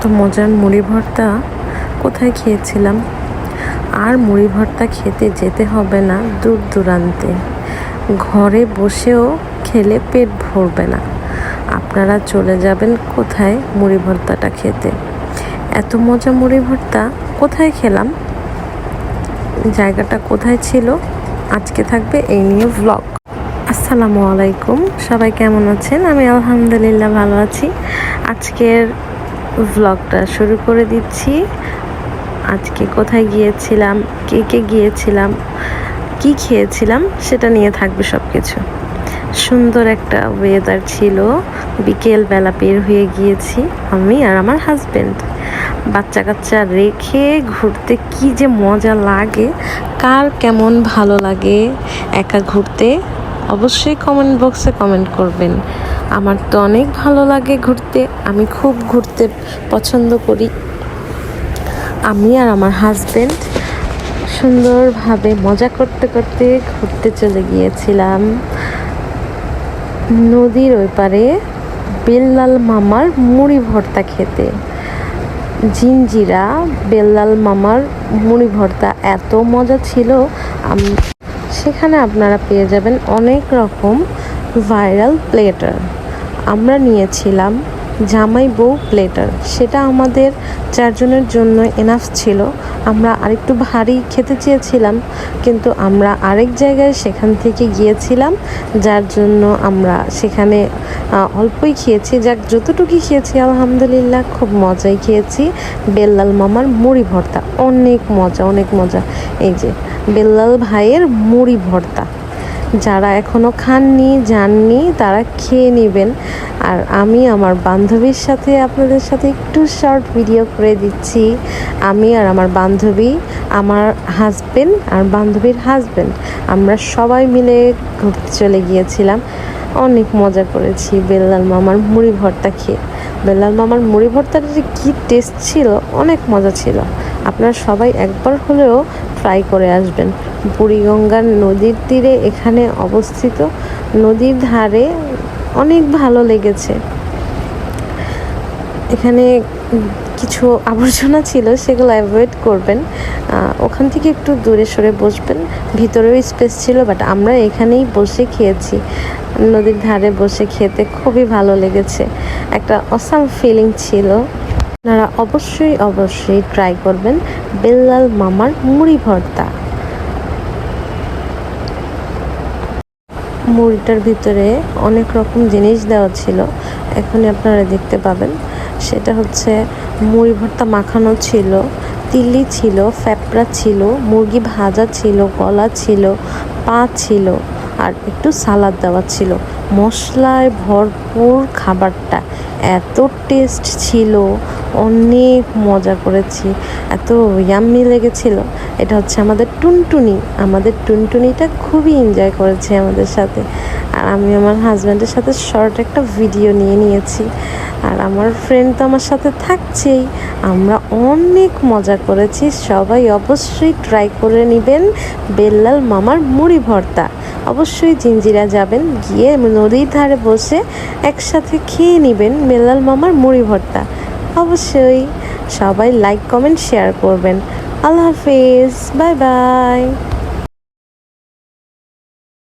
এত মজার মুড়ি ভর্তা কোথায় খেয়েছিলাম? আর মুড়ি ভর্তা খেতে যেতে হবে না দূর দূরান্তে ঘরে বসেও খেলে পেট ভরবে না। আপনারা চলে যাবেন কোথায় মুড়ি ভর্তাটা খেতে? এত মজা মুড়ি ভর্তা কোথায় খেলাম? জায়গাটা কোথায় ছিল? আজকে থাকবে এই নিয়ে ভ্লগ আসসালামু আলাইকুম। সবাই কেমন আছেন? আমি আলহামদুলিল্লাহ ভালো আছি। আজকের ভ্লগটা শুরু করে দিচ্ছি। আজকে কোথায় গিয়েছিলাম, কে কে গিয়েছিলাম, কি খেয়েছিলাম সেটা নিয়ে থাকবে সব কিছু সুন্দর একটা ওয়েদার ছিল বিকেল বেলা বের হয়ে গিয়েছি আমি আর আমার হাজবেন্ড বাচ্চা কাচ্চা রেখে ঘুরতে কি যে মজা লাগে, কার কেমন ভালো লাগে, একা ঘুরতে অবশ্যই কমেন্ট বক্সে কমেন্ট করবেন। আমার তো অনেক ভালো লাগে ঘুরতে, আমি খুব ঘুরতে পছন্দ করি। আমি আর আমার হাজব্যান্ড সুন্দরভাবে মজা করতে করতে ঘুরতে চলে গিয়েছিলাম। নদীর ওই পারে বেল্লাল মামার মুড়ি ভর্তা খেতে। জিঞ্জিরা বেল্লাল মামার মুড়ি ভর্তা এত মজা ছিল, আম- সেখানে আপনারা পেয়ে যাবেন অনেক রকম ভাইরাল প্লেটার। আমরা নিয়েছিলাম জামাই বউ প্লেটার। সেটা আমাদের চারজনের জন্য এনাফ ছিল। আমরা আরেকটু ভারী খেতে চেয়েছিলাম, কিন্তু আমরা আরেক জায়গায় সেখান থেকে গিয়েছিলাম, যার জন্য আমরা সেখানে অল্পই খেয়েছি। যাক যতটুকুই খেয়েছি, আলহামদুলিল্লাহ, খুব মজাই খেয়েছি। বেল্লাল মামার মুড়ি ভর্তা। অনেক মজা অনেক মজা। এই যে বেল্লাল ভাইয়ের মুড়ি ভর্তা। যারা এখনও খাননি যাননি তারা খেয়ে নেবেন। আর আমি আমার বান্ধবীর সাথে আপনাদের সাথে একটু শর্ট ভিডিও করে দিচ্ছি। আমি আর আমার বান্ধবী, আমার হাজবেন্ড আর বান্ধবীর হাজবেন্ড আমরা সবাই মিলে ঘুরতে চলে গিয়েছিলাম। অনেক মজা করেছি বেল্লাল মামার মুড়ি ভর্তা খেয়ে। বেল্লাল মামার মুড়ি ভর্তাটা যে কী টেস্ট ছিল? অনেক মজা ছিল। আপনারা সবাই একবার হলেও ট্রাই করে আসবেন। বুড়িগঙ্গার নদীর তীরে এখানে অবস্থিত। নদীর ধারে অনেক ভালো লেগেছে। এখানে কিছু আবর্জনা ছিল, সেগুলো অ্যাভয়েড করবেন। ওখান থেকে একটু দূরে সরে বসবেন। ভিতরেও স্পেস ছিল বাট আমরা এখানেই বসে খেয়েছি। নদীর ধারে বসে খেতে খুবই ভালো লেগেছে। একটা অসাম ফিলিং ছিল। আপনারা অবশ্যই অবশ্যই ট্রাই করবেন বেল্লাল মামার মুড়ি ভর্তা। মুড়িটার ভিতরে অনেক রকম জিনিস দেওয়া ছিল। এখনই আপনারা দেখতে পাবেন। সেটা হচ্ছে মুড়ি ভর্তা মাখানো ছিল তিল্লি ছিল, ফ্যাপড়া ছিল, মুরগি ভাজা ছিল, কলা ছিল, পা ছিল। আর একটু সালাদ দেওয়া ছিল। মশলায় ভরপুর খাবারটা। এত টেস্ট ছিল। অনেক মজা করেছি। এত ইয়াম্মি লেগেছিল। এটা হচ্ছে আমাদের টুনটুনি। আমাদের টুনটুনিটা খুবই এনজয় করেছে আমাদের সাথে। আর আমি আমার হাজব্যান্ডের সাথে শর্ট একটা ভিডিও নিয়ে নিয়েছি। আর আমার ফ্রেন্ড তো আমার সাথে থাকছেই। আমরা অনেক মজা করেছি। সবাই অবশ্যই ট্রাই করে নেবেন। বেল্লাল মামার মুড়ি ভর্তা। অবশ্যই জিঞ্জিরা যাবেন, গিয়ে নদীর ধারে বসে একসাথে খেয়ে নেবেন মেলাল মামার মুড়ি ভর্তা। অবশ্যই সবাই লাইক কমেন্ট শেয়ার করবেন। আল্লাহ হাফিজ বাই বাই